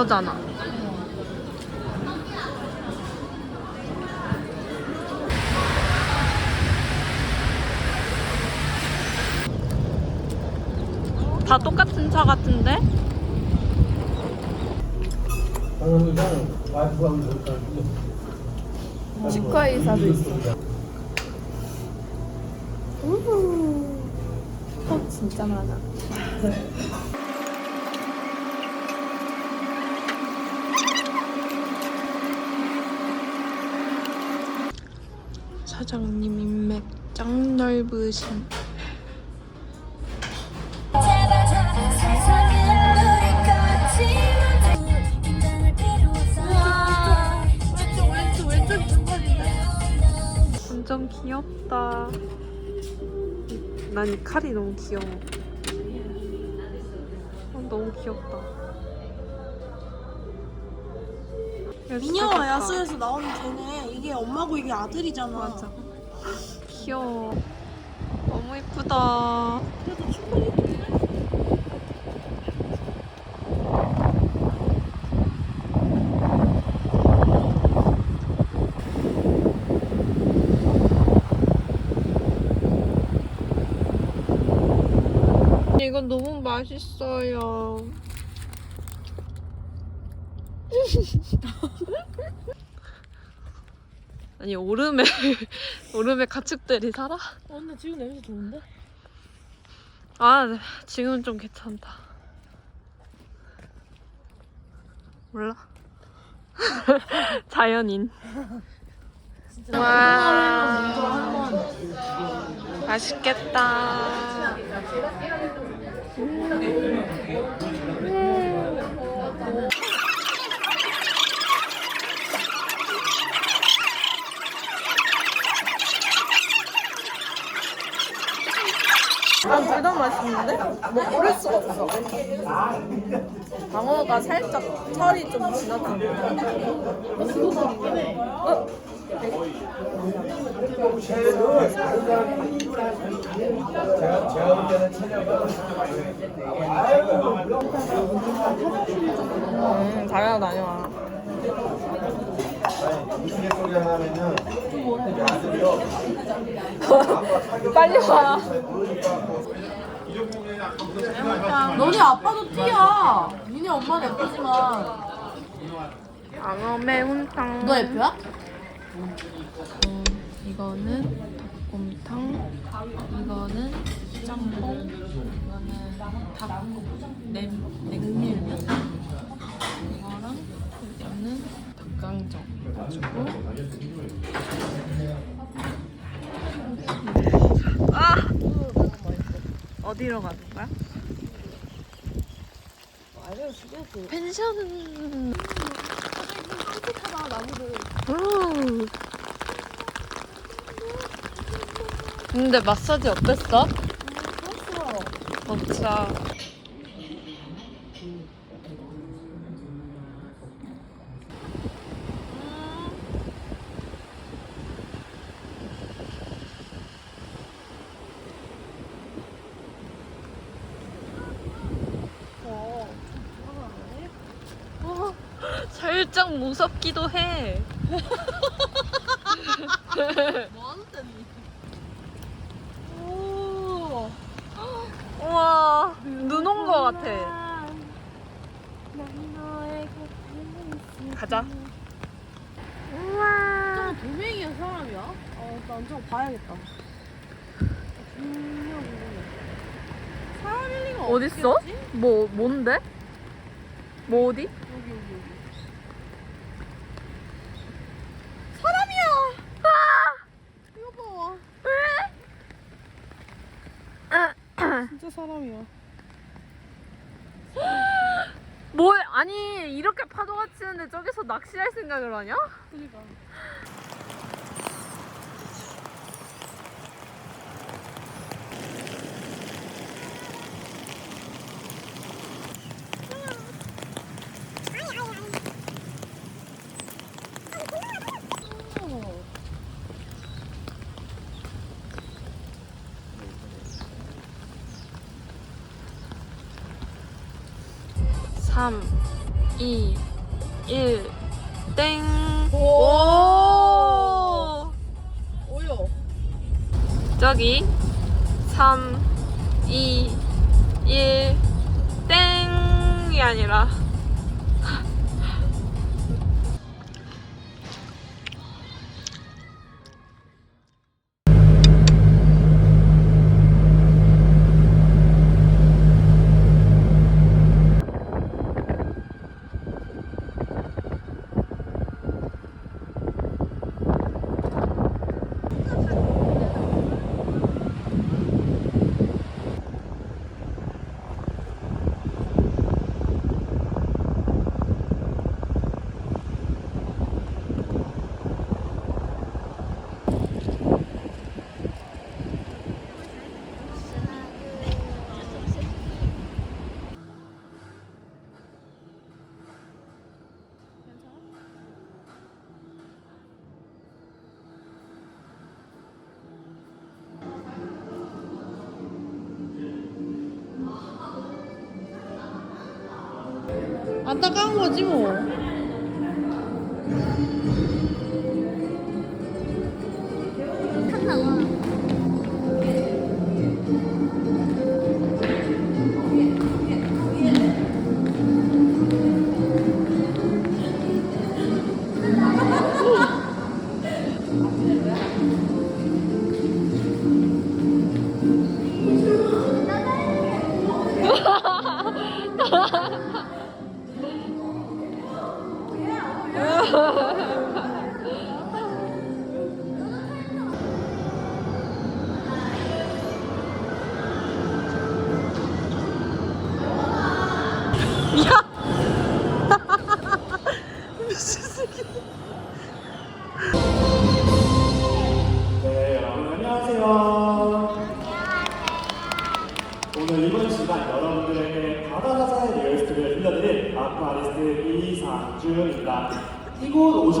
이거잖아. 다 똑같은 차 같은데? 치과 의사도 있어. 우후. 어, 진짜 많아. 사장님 인맥 짱 넓으신. 완전 귀엽다. 난 이 칼이 너무 귀여워. 어, 너무 귀엽다. 미녀와 야수에서 나오는 걔네 이게 엄마고 이게 아들이잖아. 맞아. 귀여워. 너무 이쁘다. 그래도 충분히 이건 너무 맛있어요. 아니 오름에 오름에 가축들이 살아? 어, 근데 지금 냄새 좋은데? 아 지금은 좀 괜찮다. 몰라. 자연인. 와 맛있겠다. 난둘다 맛있는데? 뭐 고를 수가 없어. 방어가 살짝 철이 좀 지났던 어? 음, 다양하다, 다양하 소리 하나면은 빨리 와. 너네 아빠도 띠야. 니네 엄마는 예쁘지만. 방어 매운탕. 너 예쁘야? 음, 이거는 닭곰탕, 이거는 짬뽕, 이거는 닭 냉, 냉밀면, 이거랑 가지고 아! 어디로 가는 거야? 펜션은 음. 근데 마사지 어땠어? 진짜 무섭기도 해. 우와, 눈 온 거 같아. 가자. 우와. 돌멩이야 사람이야? 어, 난 저거 봐야겠다. 분명 궁금해. 사람일 리가 어딨어? 없겠지? 뭐, 뭔데? 뭐 어디? 여기 여기 여기. 사람이야! 이거 봐. 진짜 사람이야. 뭘, 아니, 이렇게 파도가 치는데 저기서 낚시할 생각을 하냐? 그니까. 삼, 2, 1, 땡. 오! 오요. 저기 3, 2, 1, 땡이 아니라 안타까운 거지 뭐.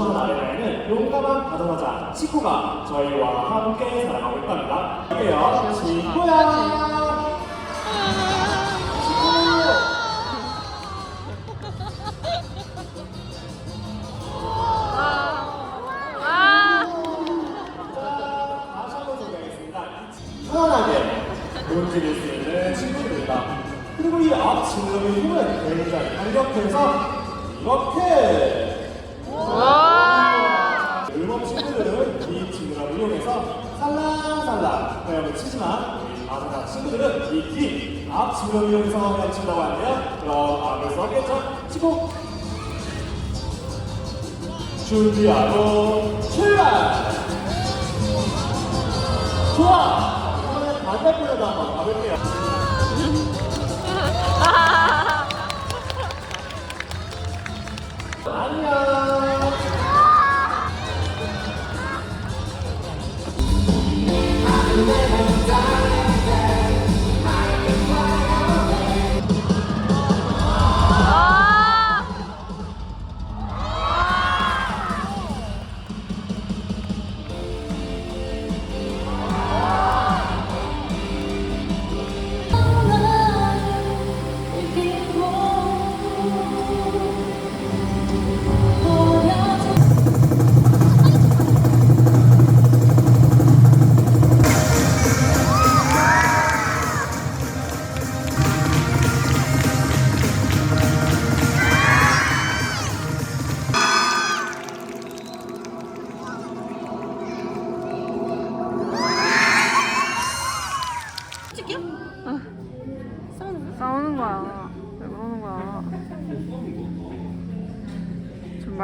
오션 아레나에는 용감한 바다사자 치코가 저희와 함께 살아가고 있답니다. 할게요, 소개하겠습니다. 편안하게. 그리고 이앞 친구의 힘은 굉장히 강력해서 이렇게 와. 일곱 친구들은 이 친구를 이용해서 살랑살랑 헤엄을 치지만 바다사 친구들은 이긴앞 친구를 이용해서 헤엄친다고 하는데요. 그럼 앞을 써겠죠? 치고 준비하고 출발! 좋아! 이번엔 반대편으로 한번 가볼게요.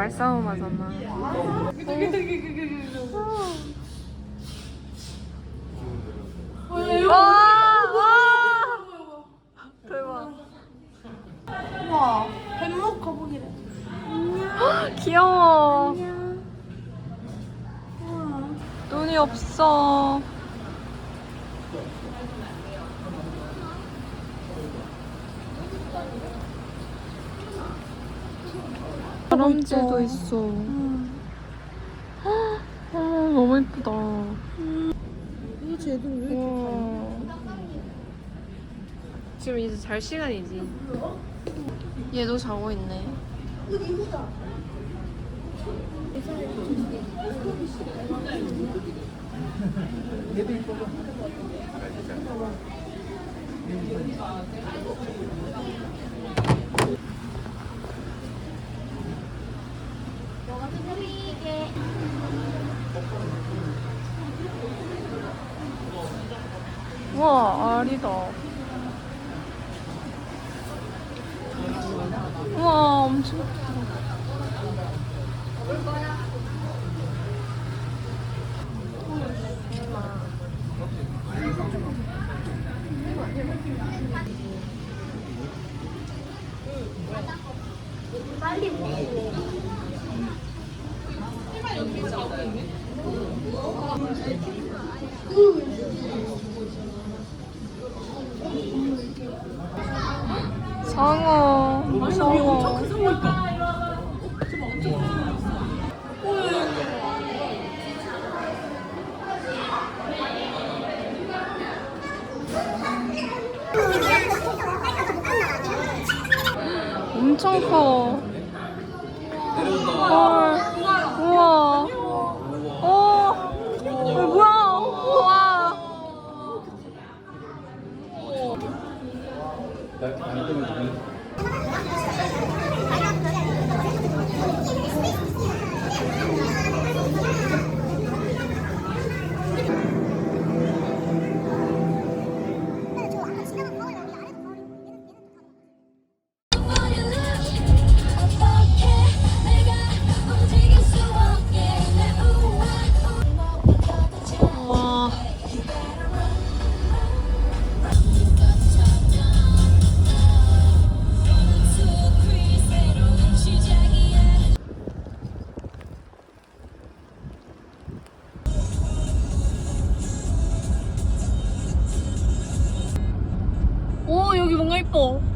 말싸움 하잖아. 와, 와, 대박. 우와 뱀목 거북이래. 귀여워. 우와. 눈이 없어. 다람쥐도 있어. 헉, 어머, 너무 예쁘다. 이 쟤들 왜? 우와. 지금 이제 잘 시간이지. 얘도 자고 있네. 우와 알이다. 우와 엄청 상어 상어 엄청 커. 헐. 우와. 오여